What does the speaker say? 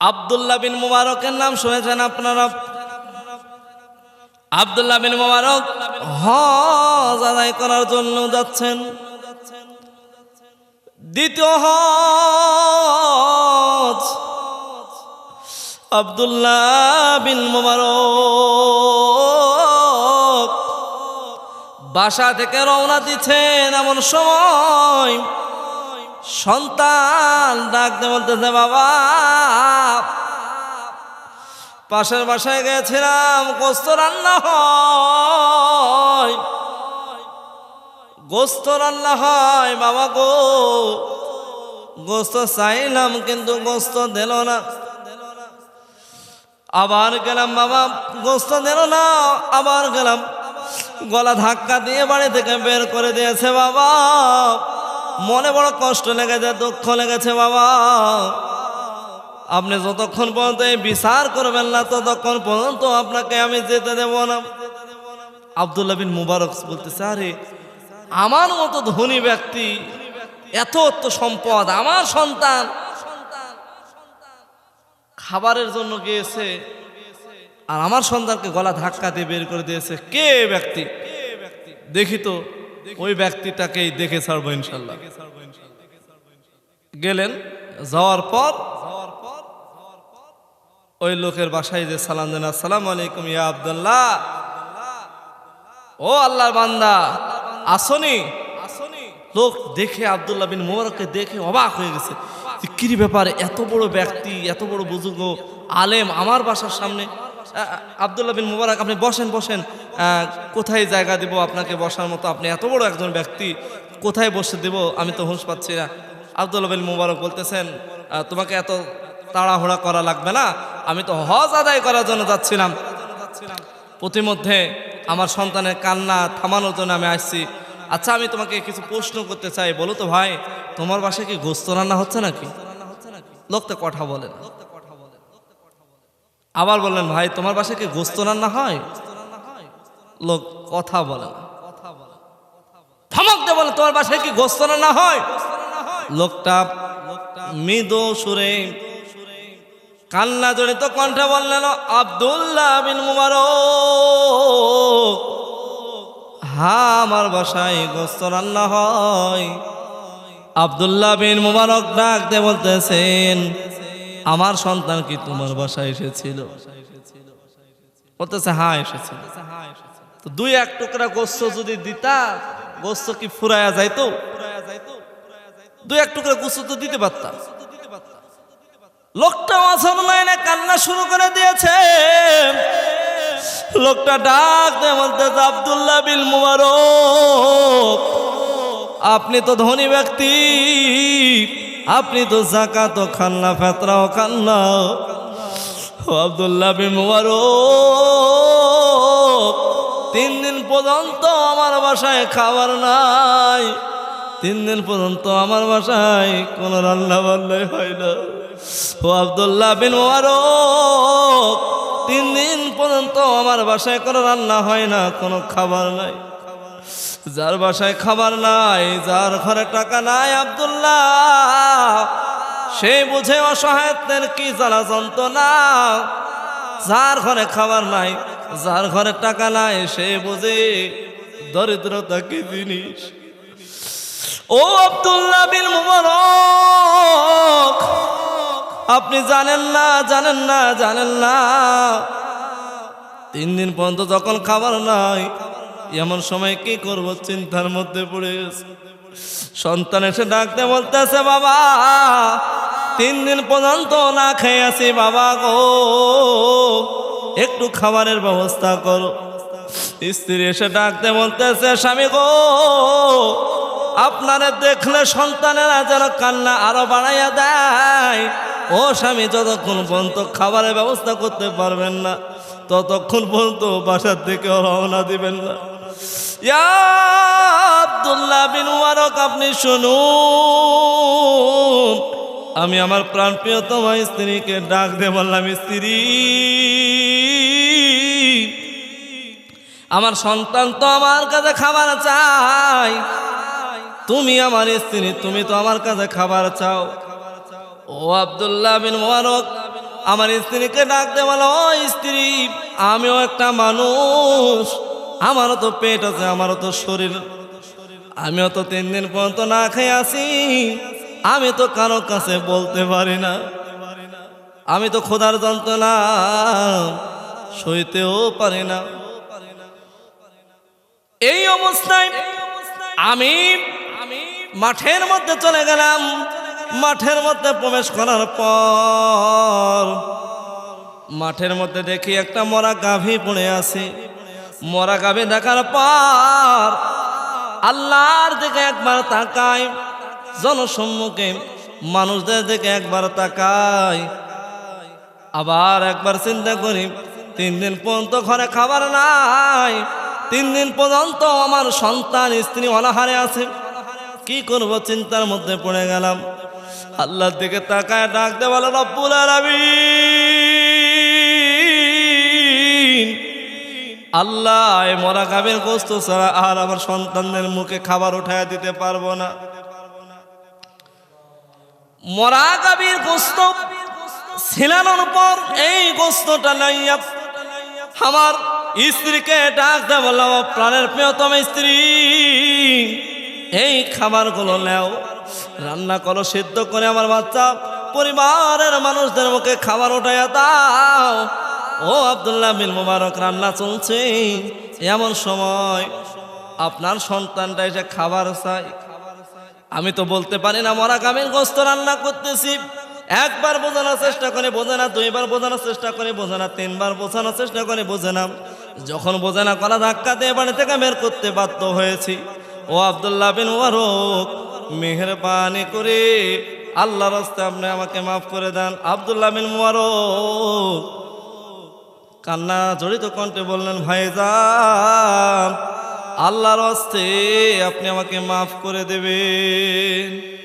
আবদুল্লাহ বিন মুবারকের নাম শুনেছেন আপনারা? আবদুল্লাহ বিন মুবারক হজ আদায় করার জন্য যাচ্ছেন। দ্বিতীয় হজ আবদুল্লাহ বিন মুবারক বাসা থেকে রওনা দিচ্ছেন এমন সময় সন্তান ডাকতে বলতেছে, বাবা, পাশের বাসায় গেছিলাম, গোস্ত রান্না হয়। গোস্ত রান্না হয়, বাবা গো। গোস্ত চাইলাম, কিন্তু গোস্ত দিল না। আবার গেলাম, বাবা, গোস্ত দিল না। আবার গেলাম। গলা ধাক্কা দিয়ে বাড়ি থেকে বের করে দিয়েছে, বাবা। মনে বড় কষ্ট লেগেছে, দুঃখ লেগেছে বাবা। আপনি যতক্ষণ পর্যন্ত এই বিচার করবেন না, ততক্ষণ পর্যন্ত আপনাকে আমি যেতে দেব না। আবদুল্লাহ বিন মুবারক বলতেছে, আরে, আমার মতো ধনী ব্যক্তি, এত অত সম্পদ, আমার সন্তান খাবারের জন্য গিয়েছে আর আমার সন্তানকে গলা ধাক্কা দিয়ে বের করে দিয়েছে। কে ব্যক্তি? দেখি তো। ওই ব্যক্তিটাকেই দেখে ছাড়বো ইনশাল্লাহ। গেলেন, যাওয়ার পর ওই লোকের বাসায় যে সালাম দেন, আসসালাম আলাইকুম ইয়া আব্দুল্লাহ। ও আল্লাহর বান্দা, আসনি? লোক দেখে আব্দুল্লাহ বিন মোবারককে দেখে অবাক হয়ে গেছে। কি ব্যাপার, এত বড় ব্যক্তি, এত বড় বুজুর্গ, আলেম আমার বাসার সামনে। আব্দুল্লাহ বিন মোবারক, আপনি বসেন বসেন। কোথায় জায়গা দিব আপনাকে বসার মতো? আপনি এত বড় একজন ব্যক্তি, কোথায় বসে দেব? আমি তো হুঁশ পাচ্ছি না। আব্দুল্লাহ বিন মোবারক বলতেছেন তোমাকে এত তাড়াহুড়া করা লাগবে না? আমি তো হজ আদায় করার জন্য যাচ্ছিলাম। প্রতিমধ্যে আমার সন্তানের কান্না থামানোর জন্য আমি আসছি। আচ্ছা আমি তোমাকে কিছু প্রশ্ন করতে চাই। বলো তো ভাই, তোমার বাসায় কি গোস্ত রান্না হচ্ছে নাকি? লোক তো কথা বলে না। আবার বললেন, ভাই, তোমার বাসায় কি গোস্ত রান্না হয়? লোক কথা বলে না। দিয়ে বলে, তোমার বাসায় কি গোস্ত রান্না হয়? লোকটা মৃদু সুরে কান্না জড়িত কণ্ঠে বললেন, আব্দুল্লাহ বিন মুবারক হ্যাঁ আমার বাসায় গোস্ত রান্না হয়। আব্দুল্লাহ বিন মুবারক ডাক দিয়ে বলতেছেন আমার সন্তান কি তোমার বাসায় এসেছিল? বলতেছে হ্যাঁ এসেছে। তো দুই এক টুকরা গোস্ত যদি দিতা, গোস্ত কি ফুরায়া যাইতো? দুই এক টুকরা গোস্ত তো দিতে পারতাম লোকটা অসল লাইনে কান্না শুরু করে দিয়েছে। লোকটা ডাক দিয়ে বলতেছে, আবদুল্লাহ বিল মুবারক, আপনি তো ধনী ব্যক্তি। আপনি তো জাকাত খান না, ফেতরাও খান না। আবদুল্লাহ বিন মুবারক, তিন দিন পর্যন্ত আমার বাসায় খাবার নাই। তিন দিন পর্যন্ত আমার বাসায় কোনো রান্না বান্নাই হয় না। ও আবদুল্লাহ বিন মুবারক, তিন দিন পর্যন্ত আমার বাসায় কোনো রান্না হয় না, কোনো খাবার নাই। যার বাসায় খাবার নাই, যার ঘরে টাকা নাই আবদুল্লাহ, সে বুঝে অসহায়ত্বের কি জ্বালা যন্ত্রণা। যার ঘরে খাবার নাই, যার ঘরে টাকা নাই, সে বুঝে দরিদ্রতা কি জিনিস। ও আবদুল্লাহ বিন মুবারক, আপনি জানেন না জানেন না জানেন না। তিন দিন পর্যন্ত যখন খাবার নাই এমন সময় কি করব? চিন্তার মধ্যে পড়ে গেছে। সন্তান এসে ডাকতে বলতেছে, বাবা, তিন দিন পর্যন্ত না খেয়ে আছি, বাবা গো। একটু খাবারের ব্যবস্থা করো। স্ত্রী এসে ডাকতে বলতেছে, স্বামী গো, আপনারে দেখলে সন্তানেরা যেন কান্না আরও বাড়াইয়া দেয়। ও স্বামী, যতক্ষণ পর্যন্ত খাবারের ব্যবস্থা করতে পারবেন না, ততক্ষণ পর্যন্ত বাসার থেকে রওনা দিবেন না। আব্দুল্লাহ বিন মুবারক আপনি শুনুন। আমি আমার প্রাণ প্রিয়তম স্ত্রীকে ডাক দিয়ে বললাম, স্ত্রী, আমার সন্তান তো আমার কাছে খাবার চাই। তুমি আমার স্ত্রী, তুমি তো আমার কাছে খাবার চাও। ও আব্দুল্লাহ বিন মুবারক আমার স্ত্রীকে ডাক দে বলো "ও স্ত্রী, আমিও একটা মানুষ। আমারও তো পেট আছে, আমারও তো শরীর। আমিও তো তিন দিন পর্যন্ত না খেয়ে আসি আমি তো কারও কাছে বলতে পারি না। আমি তো খোদার যন্ত্রণা, সইতেও পারি না। এই অবস্থায় আমি মাঠের মধ্যে চলে গেলাম। মাঠের মধ্যে প্রবেশ করার পর মাঠের মধ্যে দেখি একটা মরা গাভী পড়ে আছে। মরা গাভী দেখার পর। আল্লাহর দিকে একবার তাকাই, জনসম্মুখে মানুষদের দিকে একবার তাকাই। আবার একবার চিন্তা করি, তিন দিন পর্যন্ত ঘরে খাবার নাই। তিন দিন পর্যন্ত আমার সন্তান, স্ত্রী অনাহারে আছে। কি করব চিন্তার মধ্যে পড়ে গেলাম। আল্লাহর দিকে তাকায় ডাক দে বলো, রব্বুল আলামিন। আল্লাহ, মরা গাভীর গোস্ত ছাড়া আর আমার সন্তানদের মুখে খাবার উঠায় দিতে পারব না। মরা গাভীর গোস্ত ছিলানোর পর এই গোস্তটা লাইয়া আমার স্ত্রীকে ডাক দে বললাম প্রাণের প্রিয়তম স্ত্রী, এই খাবারগুলো নেও। রান্না করো, সিদ্ধ করে আমার বাচ্চা, পরিবারের মানুষদের মুখে খাবার উঠাইয়া দাও। ও আব্দুল্লাহ বিন মুবারক, রান্না চলছে। এমন সময় আপনার সন্তানটা এসে খাবার চাই আমি তো বলতে পারি না, মরা গামের গোস্ত রান্না করতেছি। একবার বোঝানোর চেষ্টা করে বোঝে না, দুইবার বোঝানোর চেষ্টা করে বোঝে না, তিনবার বোঝানোর চেষ্টা করে বোঝে না। যখন বোঝে না করা ধাক্কা দিয়ে বাড়ি থেকে বের করতে বাধ্য হয়েছি। ও আবদুল্লাহ বিন ওয়ারক মেহরবানি করে আল্লাহ রাস্তায় আপনি আমাকে মাফ করে দেন। আবদুল্লাহ বিন মুবারক কান্না জড়িত কণ্ঠে বললেন ভাইজান আল্লাহর অস্তে আপনি আমাকে মাফ করে দেবেন।